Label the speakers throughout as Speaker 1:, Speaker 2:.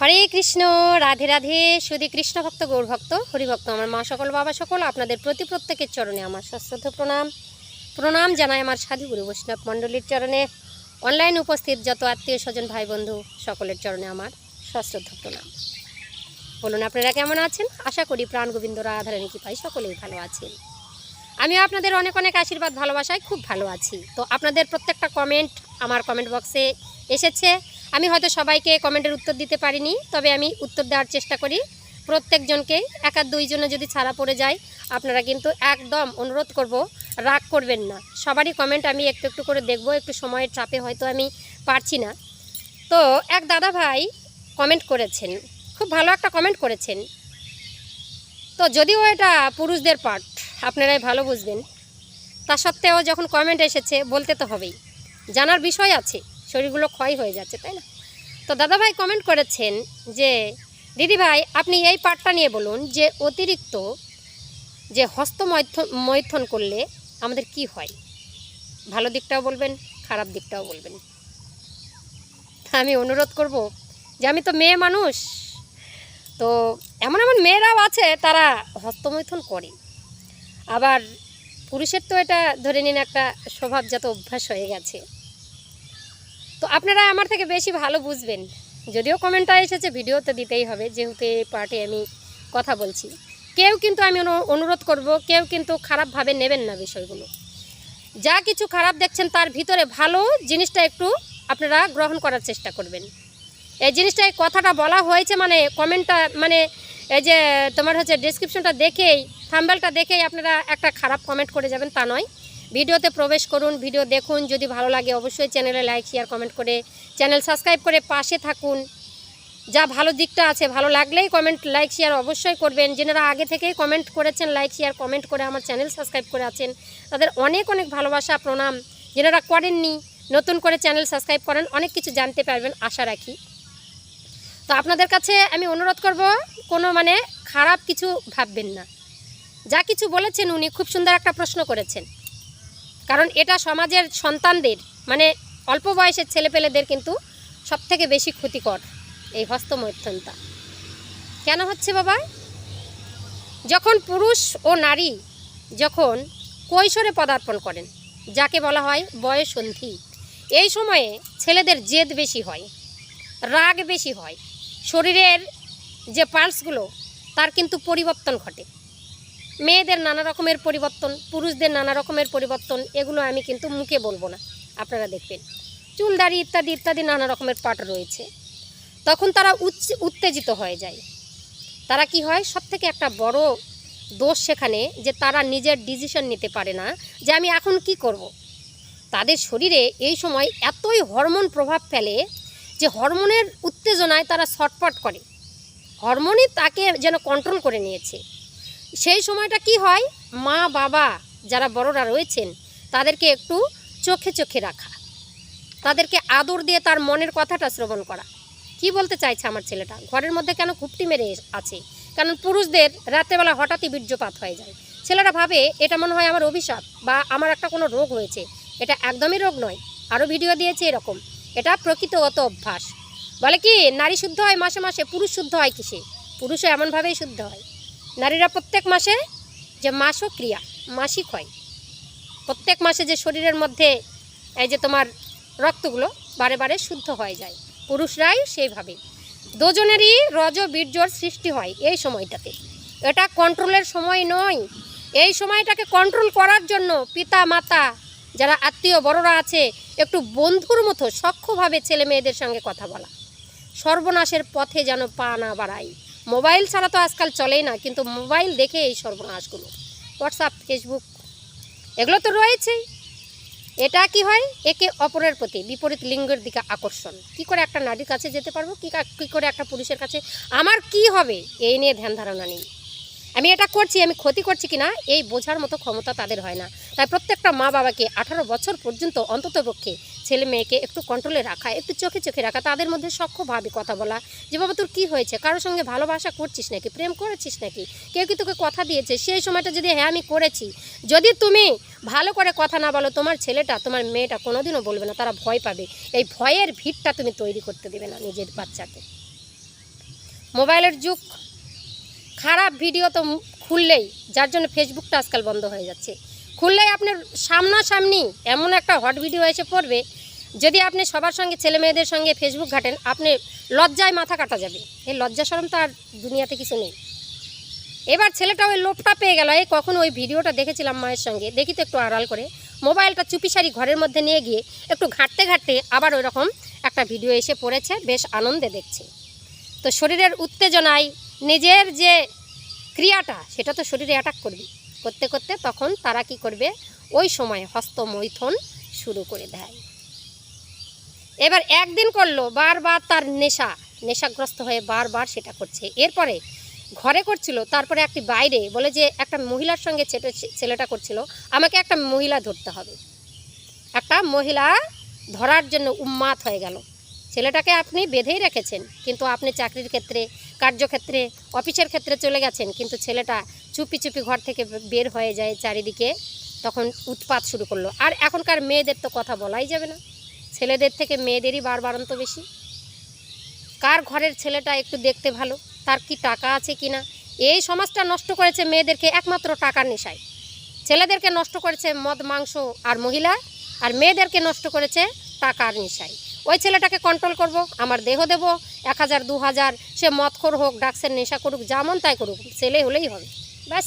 Speaker 1: হরে কৃষ্ণ, রাধে রাধে শুধু কৃষ্ণ ভক্ত, গৌর ভক্ত, হরিভক্ত, আমার মা সকল, বাবা সকল, আপনাদের প্রতি প্রত্যেকের চরণে আমার সশ্রদ্ধ প্রণাম। প্রণাম জানাই আমার সাধুগুরু বৈষ্ণব মণ্ডলীর চরণে। অনলাইন উপস্থিত যত আত্মীয় স্বজন ভাই বন্ধু সকলের চরণে আমার সশ্রদ্ধ প্রণাম। বলুন, আপনারা কেমন আছেন? আশা করি প্রাণ গোবিন্দ রাধারানী কি পাই সকলেই ভালো আছেন। আমিও আপনাদের অনেক অনেক আশীর্বাদ, ভালোবাসায় খুব ভালো আছি। তো আপনাদের প্রত্যেকটা কমেন্ট আমার কমেন্ট বক্সে এসেছে। আমি হয়তো সবাইকে কমেন্টের উত্তর দিতে পারিনি, তবে আমি উত্তর দেওয়ার চেষ্টা করি। প্রত্যেকজনকেই এক আর দুইজনে যদি ছাড়া পড়ে যায়, আপনারা কিন্তু একদম অনুরোধ করব, রাগ করবেন না। সবারই কমেন্ট আমি একটু একটু করে দেখব, একটু সময়ের চাপে হয়তো আমি পারছি না। তো এক দাদা ভাই কমেন্ট করেছেন, খুব ভালো একটা কমেন্ট করেছেন। তো যদিও এটা পুরুষদের পার্ট আপনারাই ভালো বুঝবেন। তা সত্ত্বেও যখন কমেন্ট এসেছে, বলতে তো হবেই। জানার বিষয় আছে। শরীরগুলো ক্ষয় হয়ে যাচ্ছে, তাই না? তো দাদাভাই কমেন্ট করেছেন যে, দিদিভাই, আপনি এই পার্টটা নিয়ে বলুন যে অতিরিক্ত যে হস্ত মৈথ- মৈথন করলে আমাদের কি হয়? ভালো দিকটাও বলবেন, খারাপ দিকটাও বলবেন। আমি অনুরোধ করব যে আমি তো মেয়ে মানুষ, তো এমন এমন মেয়েরাও আছে তারা হস্তমৈথন করে। আবার পুরুষের তো এটা ধরে নিন একটা স্বভাবজাত অভ্যাস হয়ে গেছে। তো আপনারা আমার থেকে বেশি ভালো বুঝবেন। যদিও কমেন্টটা এসেছে ভিডিও তো দিতেই হবে, যেহেতু এই পার্টে আমি কথা বলছি। কেউ কিন্তু আমি অনু- অনুরোধ করব, কেউ কিন্তু খারাপভাবে নেবেন না বিষয়গুলো। যা কিছু খারাপ দেখছেন, তার ভিতরে ভালো জিনিসটা একটু আপনারা গ্রহণ করার চেষ্টা করবেন। এই জিনিসটা, এই কথাটা বলা হয়েছে মানে কমেন্টটা মানে এই যে তোমার হচ্ছে ডিসক্রিপশনটা দেখেই থাম্বেলটা দেখেই আপনারা একটা খারাপ কমেন্ট করে যাবেন, তা নয়। ভিডিওতে প্রবেশ করুন, ভিডিও দেখুন, যদি ভালো লাগে অবশ্যই চ্যানেলে লাইক শেয়ার কমেন্ট করে চ্যানেল সাবস্ক্রাইব করে পাশে থাকুন। যা ভালো দিকটা আছে, ভালো লাগলেই কমেন্ট লাইক শেয়ার অবশ্যই করবেন। যেনারা আগে থেকেই কমেন্ট করেছেন লাইক শেয়ার কমেন্ট করে আমার চ্যানেল সাবস্ক্রাইব করে আছেন, তাদের অনেক অনেক ভালোবাসা, প্রণাম। যেনারা করেননি, নতুন করে চ্যানেল সাবস্ক্রাইব করেন, অনেক কিছু জানতে পারবেন, আশা রাখি। তো আপনাদের কাছে আমি অনুরোধ করব, কোনো মানে খারাপ কিছু ভাববেন না। যা কিছু বলেছেন উনি, খুব সুন্দর একটা প্রশ্ন করেছেন। কারণ এটা সমাজের সন্তানদের মানে অল্প বয়সের ছেলেপেলেদের কিন্তু সবথেকে বেশি ক্ষতিকর এই হস্তমৈথনটা। কেন হচ্ছে বাবা? যখন পুরুষ ও নারী যখন কৈশোরে পদার্পণ করেন, যাকে বলা হয় বয়সন্ধি, এই সময়ে ছেলেদের জেদ বেশি হয়, রাগ বেশি হয়, শরীরের যে পার্টসগুলো, তার কিন্তু পরিবর্তন ঘটে। মেয়েদের নানা রকমের পরিবর্তন, পুরুষদের নানা রকমের পরিবর্তন, এগুলো আমি কিন্তু মুখে বলব না। আপনারা দেখবেন। চুলদাড়ি ইত্যাদি ইত্যাদি নানা রকমের পার্ট রয়েছে। তখন তারা উত্তেজিত হয়ে যায়। তারা কি হয়? সব থেকে একটা বড় দোষ সেখানে যে তারা নিজের ডিসিশন নিতে পারে না, যে আমি এখন কি করব। তাদের শরীরে এই সময় এতই হরমোন প্রভাব ফেলে যে হরমোনের উত্তেজনায় তারা ছটপট করে। হরমোনই তাকে যেন কন্ট্রোল করে নিয়েছে। সেই সময়টা কি হয়? মা, বাবা যারা বড়রা রয়েছেন, তাদেরকে একটু চোখে চোখে রাখা। তাদেরকে আদর দিয়ে তার মনের কথাটা শ্রবণ করা। কি বলতে চাইছে আমার ছেলেটা? ঘরের মধ্যে কেন খুপটি মেরে আছে? কারণ পুরুষদের রাত্রেবেলা হঠাৎই বীর্যপাত হয়ে যায়। ছেলেরা ভাবে, এটা মনে হয় আমার অভিশাপ বা আমার একটা কোনো রোগ হয়েছে। এটা একদমই রোগ নয়। আরও ভিডিও দিয়েছে এরকম। এটা প্রকৃতগত অভ্যাস। বলে কি, নারী শুদ্ধ হয় মাসে মাসে, পুরুষ শুদ্ধ হয় কিসে? পুরুষও এমনভাবেই শুদ্ধ হয়। নারীরা প্রত্যেক মাসে যে মাসও ক্রিয়া, মাসিক হয়। প্রত্যেক মাসে যে শরীরের মধ্যে এই যে তোমার রক্তগুলো বারে বারে শুদ্ধ হয়ে যায়, পুরুষরাই সেইভাবে। দুজনেরই রজ বীর্যর সৃষ্টি হয় এই সময়টাতে। এটা কন্ট্রোলের সময় নয়। এই সময়টাকে কন্ট্রোল করার জন্য পিতা মাতা যারা আত্মীয় বড়রা আছে, একটু বন্ধুর মতো সক্ষভাবে ছেলে মেয়েদের সঙ্গে কথা বলা। সর্বনাশের পথে যেন পা না বাড়াই মোবাইল ছাড়া তো আজকাল চলেই না, কিন্তু মোবাইল দেখে এই সর্বনাশগুলো। হোয়াটসঅ্যাপ ফেসবুক এগুলো তো রয়েছেই। এটা কি হয়? একে অপরের প্রতি বিপরীত লিঙ্গের দিকে আকর্ষণ। কি করে একটা নারীর কাছে যেতে পারব? কি কা- করে একটা পুরুষের কাছে? আমার কি হবে? এই নিয়ে ধ্যান ধারণা নেই। আমি এটা করছি, আমি ক্ষতি করছি কিনা? এই বোঝার মতো ক্ষমতা তাদের হয় না। তাই প্রত্যেকটা মা বাবাকে আঠারো বছর পর্যন্ত অন্ততপক্ষে ছেলে মেয়েকে একটু কন্ট্রোলে রাখা, একটু চোখে চোখে রাখা, তাদের মধ্যে সক্ষভাবে কথা বলা। যে বাবা তোর কী হয়েছে? কারোর সঙ্গে ভালোবাসা করছিস নাকি? প্রেম করেছিস নাকি? কেউ কি তোকে কথা দিয়েছে? সেই সময়টা যদি হ্যাঁ আমি করেছি। যদি তুমি ভালো করে কথা না বলো, তোমার ছেলেটা, তোমার মেয়েটা কোনোদিনও বলবে না, তারা ভয় পাবে। এই ভয়ের ভিড়টা তুমি তৈরি করতে দেবে না নিজের বাচ্চাকে। মোবাইলের যুগ। খারাপ ভিডিও তো খুললেই, যার জন্য ফেসবুকটা আজকাল বন্ধ হয়ে যাচ্ছে। খুললেই আপনার সামনাসামনি এমন একটা হট ভিডিও এসে পড়বে, যদি আপনি সবার সঙ্গে, ছেলে মেয়েদের সঙ্গে ফেসবুক ঘাটেন, আপনি লজ্জায় মাথা কাটা যাবে। এই লজ্জা সরম তো আর দুনিয়াতে কিছু নেই। এবার ছেলেটা ওই লোভটা পেয়ে গেল। এই কখন ওই ভিডিওটা দেখেছিলাম মায়ের সঙ্গে। দেখি তো একটু আড়াল করে। মোবাইলটা চুপিসারি ঘরের মধ্যে নিয়ে গিয়ে একটু ঘাঁটতে ঘাঁটতে আবার ওই রকম একটা ভিডিও এসে পড়েছে। বেশ আনন্দে দেখছে। তো শরীরের উত্তেজনায় নিজের যে ক্রিয়াটা, সেটা তো শরীরে অ্যাটাক করবে করতে করতে তখন তারা কি করবে? ওই সময় হস্তমৈথন শুরু করে দেয়। এবার একদিন করল, বারবার তার নেশা, নেশাগ্রস্ত হয়ে বারবার সেটা করছে। এরপরে ঘরে করছিল, তারপরে একটি বাইরে বলে যে, একটা মহিলার সঙ্গে ছেলেটা করছিল, আমাকে একটা মহিলা ধরতে হবে। একটা মহিলা ধরার জন্য উন্মাদ হয়ে গেল। ছেলেটাকে আপনি বেঁধেই রেখেছেন, কিন্তু আপনি চাকরির ক্ষেত্রে, কার্যক্ষেত্রে, অফিসের ক্ষেত্রে চলে গেছেন, কিন্তু ছেলেটা চুপি চুপি ঘর থেকে বের হয়ে যায় চারিদিকে, তখন উৎপাত শুরু করল। আর এখনকার মেয়েদের তো কথা বলাই যাবে না। ছেলেদের থেকে মেয়েদেরই বারবারন্ত বেশি। কার ঘরের ছেলেটা একটু দেখতে ভালো? তার কি টাকা আছে কি না? এই সমাজটা নষ্ট করেছে মেয়েদেরকে একমাত্র টাকার নেশায়। ছেলেদেরকে নষ্ট করেছে মদ, মাংস আর মহিলা, আর মেয়েদেরকে নষ্ট করেছে টাকার নেশায়। ওই ছেলেটাকে কন্ট্রোল করব, আমার দেহ দেব, এক হাজার, দু হাজার, সে মদখোর হোক, ডাক্সের নেশা করুক, যেমন তাই করুক, ছেলে হলেই হবে। ব্যাস।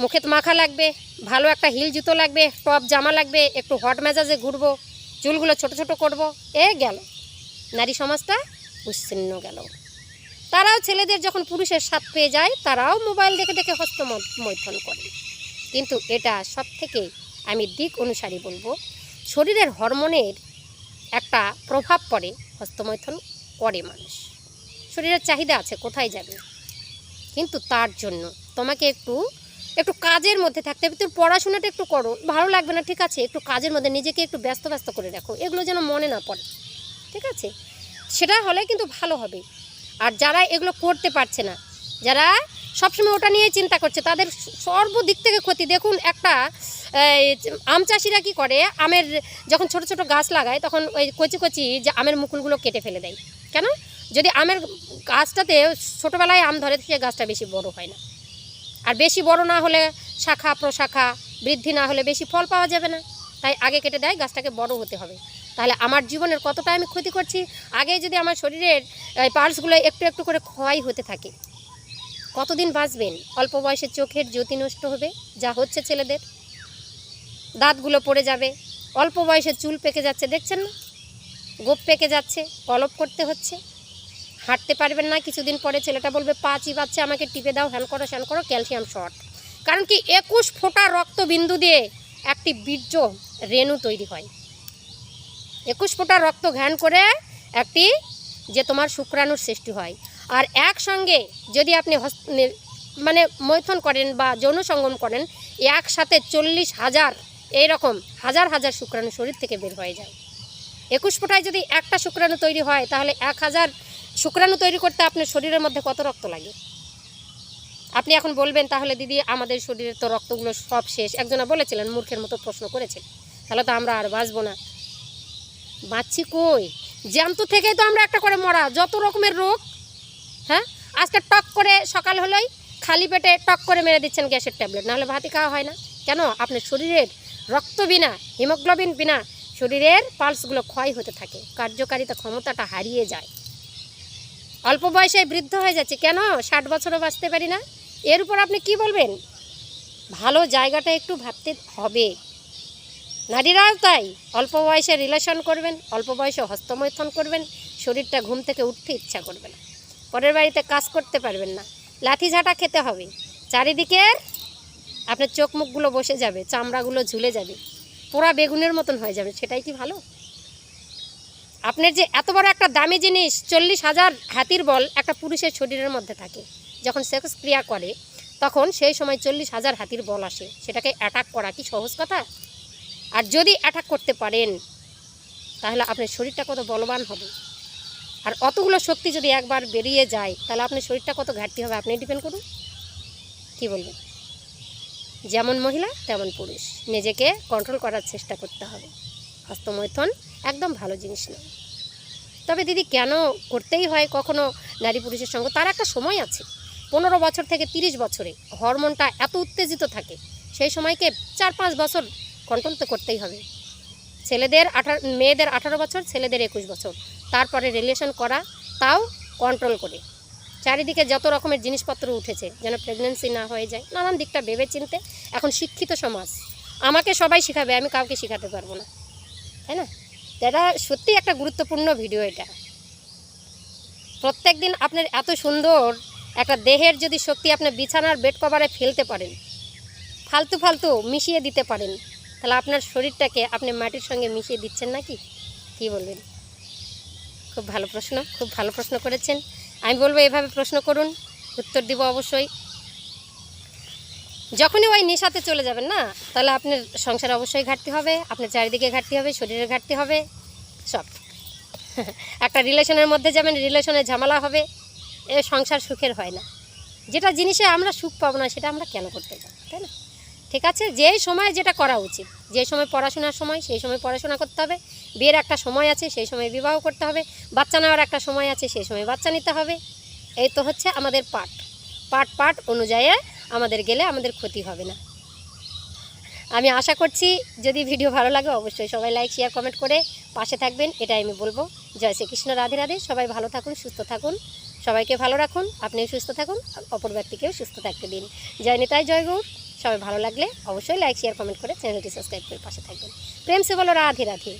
Speaker 1: মুখে তো মাখা লাগবে, ভালো একটা হিল জুতো লাগবে, টপ জামা লাগবে, একটু হট মেজাজে ঘুরবো, চুলগুলো ছোট ছোট করব, এ গেল। নারী সমাজটা উচ্ছিন্ন গেল। তারাও ছেলেদের যখন পুরুষের সাথ পেয়ে যায়, তারাও মোবাইল দেখে দেখে হস্ত মৈথন করে। কিন্তু এটা সব থেকে আমি দিক অনুসারী বলব, শরীরের হরমোনের একটা প্রভাব পড়ে, হস্তমৈথন করে মানুষ। শরীরের চাহিদা আছে, কোথায় যাবে? কিন্তু তার জন্য। তোমাকে একটু একটু কাজের মধ্যে থাকতে হবে। তুমি পড়াশোনাটা একটু করো, ভালো লাগবে না, ঠিক আছে? একটু কাজের মধ্যে নিজেকে একটু ব্যস্ত ব্যস্ত করে রাখো। এগুলো যেন মনে না পড়ে, ঠিক আছে? সেটা হলে কিন্তু ভালো হবে। আর যারা এগুলো করতে পারছে না, যারা সবসময় ওটা নিয়ে চিন্তা করছে, তাদের সর্বদিক থেকে ক্ষতি। দেখুন, একটা আম চাষিরা কি করে? আমের, যখন ছোট ছোট গাছ লাগায়, তখন ওই কচি কচি যে আমের মুকুলগুলো কেটে ফেলে দেয়। কেন? যদি আমের গাছটাতে ছোটোবেলায় আম ধরে, সে গাছটা বেশি বড় হয় না। আর বেশি বড় না হলে শাখা, প্রশাখা বৃদ্ধি না হলে বেশি ফল পাওয়া যাবে না। তাই আগে কেটে দেয়, গাছটাকে বড় হতে হবে। তাহলে আমার জীবনের কতটা আমি ক্ষতি করছি, আগে যদি আমার শরীরের পার্টসগুলো একটু একটু করে ক্ষয় হতে থাকে, কতদিন বাঁচবেন? অল্প বয়সে চোখের জ্যোতি নষ্ট হবে, যা হচ্ছে ছেলেদের। দাঁতগুলো পড়ে যাবে, অল্প বয়সে চুল পেকে যাচ্ছে, দেখছেন না? গোপ পেকে যাচ্ছে কলপ করতে হচ্ছে। হাঁটতে পারবেন না, কিছুদিন পরে ছেলেটা বলবে, পা চিবাচ্ছে, আমাকে টিপে দাও, হ্যান করো, স্যান করো, ক্যালসিয়াম শর্ট। কারণ কি, একুশ ফোঁটা রক্তবিন্দু দিয়ে একটি বীর্য রেণু তৈরি হয়। একুশ ফোঁটা রক্ত ঘ্যান করে একটি, যে তোমার শুক্রাণুর সৃষ্টি হয়। আর একসঙ্গে যদি আপনি মানে মৈথন করেন বা যৌন সঙ্গম করেন, একসাথে চল্লিশ হাজার এইরকম হাজার হাজার শুক্রাণু শরীর থেকে বের হয়ে যায়। একুশ ফোঁটায় যদি একটা শুক্রাণু তৈরি হয়, তাহলে এক হাজার শুক্রাণু তৈরি করতে আপনার শরীরের মধ্যে কত রক্ত লাগে? আপনি এখন বলবেন, তাহলে দিদি, আমাদের শরীরের তো রক্তগুলো সব শেষ। একজনা বলেছিলেন, মূর্খের মতো প্রশ্ন করেছেন। তাহলে তো আমরা আর বাঁচবো না। বাঁচছি কই? জ্যান্ত থেকেই তো আমরা একটা করে মরা। যত রকমের রোগ হ্যাঁ? আজকে টক করে সকাল হলেই খালি পেটে টক করে মেরে দিচ্ছেন গ্যাসের ট্যাবলেট। নাহলে ভাতই খাওয়া হয় না। কেন? আপনার শরীরের রক্ত বিনা, হিমোগ্লোবিন বিনা, শরীরের পালসগুলো ক্ষয় হতে থাকে। কার্যকারিতা ক্ষমতাটা হারিয়ে যায়। অল্প বয়সে বৃদ্ধ হয়ে যাচ্ছে, কেন? ষাট বছরও বাঁচতে পারি না। এর উপর আপনি কি বলবেন? ভালো জায়গাটা একটু ভাবতে হবে। নারীরাও তাই, অল্প বয়সে রিলেশন করবেন, অল্প বয়সে হস্তমৈথন করবেন, শরীরটা ঘুম থেকে উঠতে ইচ্ছা করবে না। পরের বাড়িতে কাজ করতে পারবেন না। লাঠি ঝাঁটা খেতে হবে। চারিদিকের আপনার চোখ মুখগুলো বসে যাবে, চামড়াগুলো ঝুলে যাবে, পোড়া বেগুনের মতন হয়ে যাবে। সেটাই কি ভালো? আপনার যে এত বড় একটা দামি জিনিস, চল্লিশ হাজার হাতির বল একটা পুরুষের শরীরের মধ্যে থাকে। যখন সেক্স ক্রিয়া করে, তখন সেই সময় চল্লিশ হাজার হাতির বল আসে। সেটাকে অ্যাটাক করা কি সহজ কথা? আর যদি অ্যাটাক করতে পারেন, তাহলে আপনার শরীরটা কত বলবান হবে। আর অতগুলো শক্তি যদি একবার বেরিয়ে যায়, তাহলে আপনার শরীরটা কত ঘাটতি হবে, আপনি ডিপেন্ড করুন। কি বলবেন? যেমন মহিলা, তেমন পুরুষ। নিজেকে কন্ট্রোল করার চেষ্টা করতে হবে। হস্তমৈথন একদম ভালো জিনিস নয় তবে দিদি কেন করতেই হয় কখনো নারী পুরুষের সঙ্গে? তার একটা সময় আছে। পনেরো বছর থেকে তিরিশ বছরে হরমোনটা এত উত্তেজিত থাকে, সেই সময়কে চার পাঁচ বছর কন্ট্রোল তো করতেই হবে। ছেলেদের আঠারো, মেয়েদের আঠারো বছর, ছেলেদের একুশ বছর। তারপরে রিলেশন করা, তাও কন্ট্রোল করে। চারিদিকে যত রকমের জিনিসপত্র উঠেছে, যেন প্রেগনেন্সি না হয়ে যায়, নানান দিকটা ভেবে চিনতে এখন শিক্ষিত সমাজ। আমাকে সবাই শেখাবে, আমি কাউকে শেখাতে পারব না। তাই না? এটা সত্যিই একটা গুরুত্বপূর্ণ ভিডিও এটা। প্রত্যেক দিন আপনার এত সুন্দর একটা দেহের যদি শক্তি আপনার বিছানার বেড কভারে ফেলতে পারেন, ফালতু ফালতু মিশিয়ে দিতে পারেন, তাহলে আপনার শরীরটাকে আপনি মাটির সঙ্গে মিশিয়ে দিচ্ছেন নাকি? কি বলবেন? খুব ভালো প্রশ্ন, খুব ভালো প্রশ্ন করেছেন। আমি বলব এভাবে প্রশ্ন করুন, উত্তর দিব অবশ্যই। যখনই ওই নেশাতে চলে যাবেন না, তাহলে আপনার সংসার অবশ্যই ঘাটতি হবে, আপনার চারিদিকে ঘাটতি হবে, শরীরে ঘাটতি হবে, সব। একটা রিলেশনের মধ্যে যাবেন, রিলেশনে ঝামেলা হবে, এ সংসার সুখের হয় না। যেটা জিনিসে আমরা সুখ পাবো না, সেটা আমরা কেন করতে যাব, তাই না? ঠিক আছে? যেই সময় যেটা করা উচিত যে সময় পড়াশোনার সময়, সেই সময় পড়াশোনা করতে হবে, বিয়ের একটা সময় আছে, সেই সময় বিবাহ করতে হবে, বাচ্চা নেওয়ার একটা সময় আছে, সেই সময় বাচ্চা নিতে হবে। এই তো হচ্ছে আমাদের পাঠ। পাঠ পাঠ অনুযায়ী আমাদের গেলে আমাদের ক্ষতি হবে না। আমি আশা করছি যদি ভিডিও ভালো লাগে অবশ্যই সবাই লাইক শেয়ার কমেন্ট করে পাশে থাকবেন। এটাই আমি বলব। জয় শ্রীকৃষ্ণ, রাধে রাধে। সবাই ভালো থাকুন, সুস্থ থাকুন। সবাইকে ভালো রাখুন, আপনিও সুস্থ থাকুন, অপর ব্যক্তিকেও সুস্থ থাকতে দিন। জয় নেতায় জয় গৌর। সবাই ভালো লাগলে অবশ্যই লাইক শেয়ার কমেন্ট করে চ্যানেলটি সাবস্ক্রাইব করে পাশে থাকবেন। প্রেম সে বলো রাধে রাধে।